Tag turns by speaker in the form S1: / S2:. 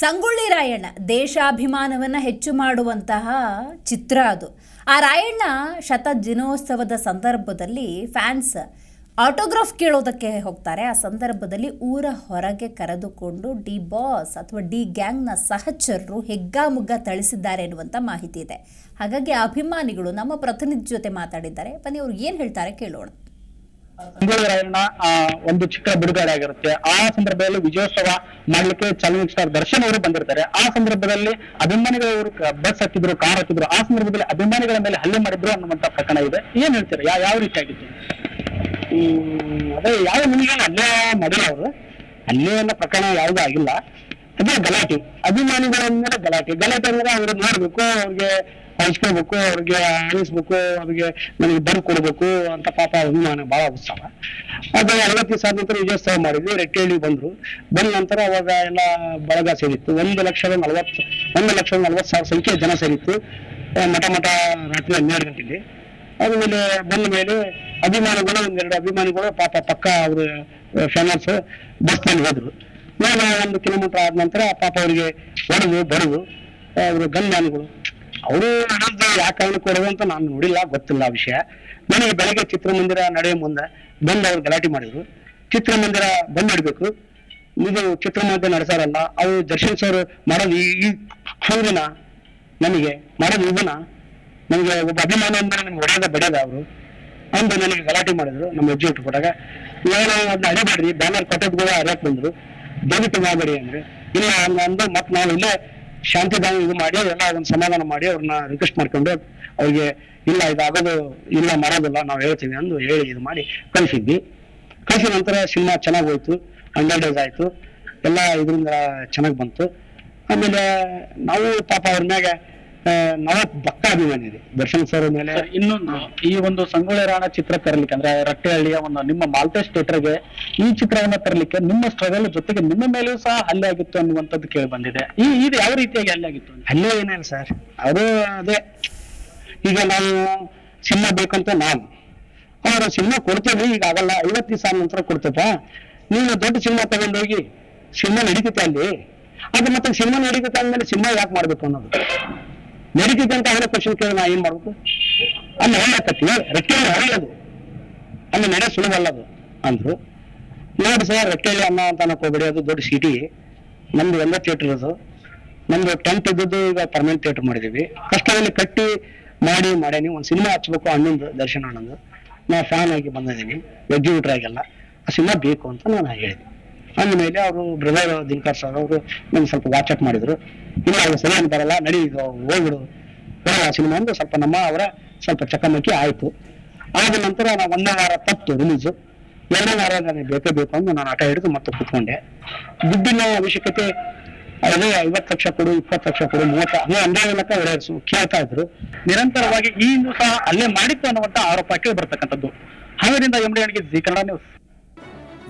S1: ಸಂಗೊಳ್ಳಿ ರಾಯಣ್ಣ, ದೇಶಾಭಿಮಾನವನ್ನು ಹೆಚ್ಚು ಮಾಡುವಂತಹ ಚಿತ್ರ ಅದು. ಆ ರಾಯಣ್ಣ ಶತ ದಿನೋತ್ಸವದ ಸಂದರ್ಭದಲ್ಲಿ ಫ್ಯಾನ್ಸ್ ಆಟೋಗ್ರಾಫ್ ಕೇಳೋದಕ್ಕೆ ಹೋಗ್ತಾರೆ. ಆ ಸಂದರ್ಭದಲ್ಲಿ ಊರ ಹೊರಗೆ ಕರೆದುಕೊಂಡು ಡಿ ಬಾಸ್ ಅಥವಾ ಡಿ ಗ್ಯಾಂಗ್ನ ಸಹಚರರು ಹೆಗ್ಗಾಮುಗ್ಗ ಥಳಿಸಿದ್ದಾರೆ ಎನ್ನುವಂಥ ಮಾಹಿತಿ ಇದೆ. ಹಾಗಾಗಿ ಅಭಿಮಾನಿಗಳು ನಮ್ಮ ಪ್ರತಿನಿಧಿ ಜೊತೆ ಮಾತಾಡಿದ್ದಾರೆ. ಬನ್ನಿ, ಅವ್ರು ಏನು ಹೇಳ್ತಾರೆ ಕೇಳೋಣ.
S2: ರಾಯಣ್ಣ ಒಂದು ಚಿಕ್ಕ ಬಿಡುಗಡೆ ಆಗಿರುತ್ತೆ ಆ ಸಂದರ್ಭದಲ್ಲಿ ವಿಜಯೋತ್ಸವ ಮಾಡ್ಲಿಕ್ಕೆ ಚಾಲೆಂಜ್ ಸ್ಟಾರ್ ದರ್ಶನ್ ಅವರು ಬಂದಿರ್ತಾರೆ. ಆ ಸಂದರ್ಭದಲ್ಲಿ ಅಭಿಮಾನಿಗಳವರು ಬಸ್ ಹತ್ತಿದ್ರು ಕಾರ್ ಹತ್ತಿದ್ರು, ಆ ಸಂದರ್ಭದಲ್ಲಿ ಅಭಿಮಾನಿಗಳ ಮೇಲೆ ಹಲ್ಲೆ ಮಾಡಿದ್ರು ಅನ್ನುವಂತ ಪ್ರಕರಣ ಇದೆ. ಏನ್ ಹೇಳ್ತೀರಾ? ಯಾವ ಯಾವ ರೀತಿ ಆಗಿತ್ತು? ಅದೇ ಯಾವ ನಿಮಗೆ ಹಲ್ಲೆ ಮಾಡಿಲ್ಲ ಅವರು? ಹಲ್ಲೆ ಎಲ್ಲ ಪ್ರಕರಣ ಯಾವ್ದು ಆಗಿಲ್ಲ. ಅದೇ ಗಲಾಟೆ. ಅಭಿಮಾನಿಗಳ ಮೇಲೆ ಗಲಾಟೆ. ಗಲಾಟೆ ಅಂದ್ರೆ ಅವ್ರು ನೋಡ್ಬೇಕು, ಅವ್ರಿಗೆ ಹಂಚ್ಕೋಬೇಕು, ಅವ್ರಿಗೆ ಅನಿಸ್ಬೇಕು ಅವ್ರಿಗೆ ನನಗೆ ಬರ್ ಕೊಡ್ಬೇಕು ಅಂತ ಪಾಪ ಅಭಿಮಾನ ಬಹಳ ಉತ್ಸಾಹ. ಅದು ಐವತ್ತು ದಿವಸ ನಂತರ ವಿಜಯೋತ್ಸವ ಮಾಡಿದ್ವಿ ರೆಟ್ಟೇಳಿ ಬಂದ್ರು. ಬಂದ ನಂತರ ಅವಾಗ ಎಲ್ಲ ಬಳಗ ಸೇರಿತ್ತು. ಒಂದು ಲಕ್ಷದ ನಲವತ್ತು, ಒಂದು ಲಕ್ಷದ ನಲವತ್ತು ಸಾವಿರ ಸಂಖ್ಯೆ ಜನ ಸೇರಿತ್ತು. ಮಠ ಮಠ ರಾತ್ರಿ ಹನ್ನೆರಡು ಗಂಟೆಗೆ. ಆದ್ಮೇಲೆ ಬಂದ ಮೇಲೆ ಅಭಿಮಾನಿಗಳು, ಒಂದೆರಡು ಅಭಿಮಾನಿಗಳು, ಪಾಪ ಪಕ್ಕ ಅವರು ಫೇಮಸ್ ಬಸ್ನಲ್ಲಿ ಹೋದ್ರು. ನಾನು ಒಂದು ಕಿಲೋಮೀಟರ್ ಆದ ನಂತರ ಪಾಪ ಅವರಿಗೆ ಹೊಡೆದು ಬಡದು ಅವರು ಗನ್ಮ್ಯಾನ್ಗಳು ಅವರು ಯಾವ ಕಾರಣಕ್ಕೆ ಹೊಡೆದು ಅಂತ ನಾನು ನೋಡಿಲ್ಲ, ಗೊತ್ತಿಲ್ಲ ಆ ವಿಷಯ. ನನಗೆ ಬೆಳಗ್ಗೆ ಚಿತ್ರಮಂದಿರ ನಡೆಯ ಮುಂದೆ ಬಂದು ಅವ್ರು ಗಲಾಟೆ ಮಾಡಿದ್ರು. ಚಿತ್ರಮಂದಿರ ಬಂದ್ ಇಡ್ಬೇಕು. ಇದು ಚಿತ್ರಮಂದಿರ ನಡೆಸಾರಲ್ಲ, ಅವ್ರು ದರ್ಶನ್ ಸರ್ ಮಾಡೋದು ಈ ಹೌದನ ನನಗೆ, ಮಾಡೋದು ಇದನ್ನ. ನನಗೆ ಒಬ್ಬ ಅಭಿಮಾನ ಅಂದ್ರೆ ನನಗೆ ಹೊಡೆಯದ ಬಡಿಯದ ಅವರು. ಅಂದು ನನಗೆ ಗಲಾಟೆ ಮಾಡಿದ್ರು ನಮ್ಮ ಅಜ್ಜಿ ಕೊಟ್ಟಾಗ. ನಾನು ಅದನ್ನ ಅಡಿಬೇಡ್ರಿ ಬ್ಯಾನರ್ ಕೂಡ ಅರ್ಯಾಕ್ ಬಂದ್ರು. ದಯವಿಟ್ಟು ಮಾಡಬೇಡಿ ಅಂದ್ರೆ. ಇಲ್ಲ ಅಂದು ಮತ್ತೆ ನಾವು ಇಲ್ಲೇ ಶಾಂತಿದಾನ ಇದು ಮಾಡಿ ಎಲ್ಲ ಅದನ್ನ ಸಮಾಧಾನ ಮಾಡಿ, ಅವ್ರನ್ನ ರಿಕ್ವೆಸ್ಟ್ ಮಾಡ್ಕೊಂಡು ಅವ್ರಿಗೆ ಇಲ್ಲ, ಇದಾಗೋದು ಇಲ್ಲ, ಮಾಡೋದಿಲ್ಲ, ನಾವು ಹೇಳ್ತೀವಿ ಅಂದು ಹೇಳಿ ಇದು ಮಾಡಿ ಕಳಿಸಿದ್ವಿ. ಕಳಿಸಿದ ನಂತರ ಸಿನಿಮಾ ಚೆನ್ನಾಗಿ ಹೋಯ್ತು ಹಂಡ್ರೆಡ್ ಡೇಸ್ ಆಯ್ತು, ಎಲ್ಲ ಇದರಿಂದ ಚೆನ್ನಾಗಿ ಬಂತು. ಆಮೇಲೆ ನಾವು ಪಾಪ ಅವ್ರ ಮ್ಯಾಗ ನಾವು ಪಕ್ಕ ಅಭಿಮಾನಿ ಇದೆ. ದರ್ಶನ್ ಸರ್ ಮೇಲೆ
S3: ಸರ್, ಇನ್ನೊಂದು ಈ ಒಂದು ಸಂಗೊಳ್ಳಿ ರಾಣ ಚಿತ್ರ ತರಲಿಕ್ಕೆ ಅಂದ್ರೆ ರಟ್ಟೆಹಳ್ಳಿಯ ಒಂದು ನಿಮ್ಮ ಮಾಲ್ಟೇಸ್ ಥಿಯೇಟರ್ಗೆ ಈ ಚಿತ್ರವನ್ನ ತರಲಿಕ್ಕೆ ನಿಮ್ಮ ಸ್ಟ್ರಗಲ್ ಜೊತೆಗೆ ನಿಮ್ಮ ಮೇಲೂ ಸಹ ಹಲ್ಲೆ ಆಗಿತ್ತು ಅನ್ನುವಂಥದ್ದು ಕೇಳಿ ಬಂದಿದೆ. ಈ ಇದು ಯಾವ ರೀತಿಯಾಗಿ ಹಲ್ಲೆ ಆಗಿತ್ತು ಅಂತ?
S2: ಅಲ್ಲೇ ಏನಿಲ್ಲ ಸರ್. ಅದು ಅದೇ ಈಗ ನಾವು ಸಿನಿಮಾ ಬೇಕಂತ ನಾವು. ಅವ್ರ ಸಿನಿಮಾ ಕೊಡ್ತೇವೆ ಈಗ ಆಗಲ್ಲ ಐವತ್ತು ದಿವಸ ನಂತರ ಕೊಡ್ತೇಪ ನೀನು ದೊಡ್ಡ ಸಿನಿಮಾ ತಗೊಂಡೋಗಿ ಸಿನಿಮಾ ನಡೀತೈತೆ ಅಲ್ಲಿ. ಅದು ಮತ್ತೆ ಸಿನಿಮಾ ನಡೀತೈತೆ ಅಂದ್ಮೇಲೆ ಸಿನಿಮಾ ಯಾಕೆ ಮಾಡ್ಬೇಕು ಅನ್ನೋದು? ಅಂತ ಅವರ ಕ್ವಶನ್ ಕೇಳಿ ನಾ ಏನ್ ಮಾಡ್ಬೇಕು? ಅಲ್ಲಿ ಹೇಳಕತ್ತಿ ರೆಕ್ಕೆ ಹೊಡೆಯೋದು. ಅಲ್ಲಿ ನಡೆ ಸುಲಭಲ್ಲದು ಅಂದ್ರು. ನೋಡಿ ಸರ್ ರೆಟ್ಟೆಯಲ್ಲಿ ಅನ್ನ ಅಂತ ಅನ್ನಕೋಬೇಡಿ ಅದು ದೊಡ್ಡ ಸಿಟಿ. ನಮ್ದು ಎಲ್ಲ ಥಿಯೇಟರ್ ಅದು. ನಮ್ದು ಟೆಂತ್ ಇದ್ದದ್ದು ಈಗ ಪರ್ಮನೆಂಟ್ ಥಿಯೇಟರ್ ಮಾಡಿದೀವಿ. ಕಷ್ಟದಲ್ಲಿ ಕಟ್ಟಿ ಮಾಡಿ, ಮಾಡೇನಿ. ಒಂದು ಸಿನಿಮಾ ಹಚ್ಬೇಕು ಅಣ್ಣಂದು, ದರ್ಶನ ಅಣ್ಣಂದು. ನಾ ಫ್ಯಾನ್ ಆಗಿ ಬಂದಿದ್ದೀನಿ. ಎಕ್ಸಿಕ್ಯೂಟರ್ ಆಗಿಲ್ಲ ಆ ಸಿನಿಮಾ ಬೇಕು ಅಂತ ನಾನು ಹೇಳಿದೆ ಅಂದಮೇಲೆ ಅವರು ಬ್ರದರ್ ದಿನಕರ್ ಸರ್ ಅವರು ನಮ್ಗೆ ಸ್ವಲ್ಪ ವಾಚಪ್ ಮಾಡಿದ್ರು. ಇಲ್ಲ ಅದು ಸರಿಯಾಗಿ ಬರಲ್ಲ, ನಡಿ ಇದು ಹೋಗ್ಬಿಡು. ಸಿನಿಮಾ ಅಂದ್ರೆ ಸ್ವಲ್ಪ ನಮ್ಮ ಅವರ ಸ್ವಲ್ಪ ಚಕಮಕಿ ಆಯ್ತು. ಆದ ನಂತರ ನಾವು ಒಂದೇ ವಾರ ತಪ್ಪು ರಿಲೀಸು ಎರಡನೇ ವಾರ ನನಗೆ ಬೇಕೇ ಬೇಕು ಅಂತ ನಾನು ಆಟ ಹಿಡಿದು ಮತ್ತೆ ಕೂತ್ಕೊಂಡೆ. ದುಡ್ಡಿನ ಅವಶ್ಯಕತೆ, ಅದೇ ಐವತ್ತು ಲಕ್ಷ ಕೊಡು, ಇಪ್ಪತ್ತು ಲಕ್ಷ ಕೊಡು, ಮೂವತ್ತ, ಹಂಗೆ ಅಂದಾಜು ಲೆಕ್ಕ ಹೊಡೆಯರ್ಸು ಕೇಳ್ತಾ ಇದ್ರು.
S3: ನಿರಂತರವಾಗಿ ಈ ಸಹ ಅಲ್ಲೇ ಮಾಡಿತ್ತು ಅನ್ನುವಂತ ಆರೋಪ ಕೇಳಿ ಬರ್ತಕ್ಕಂಥದ್ದು. ಹಾವೇರಿಂದ M D Zee Kannada news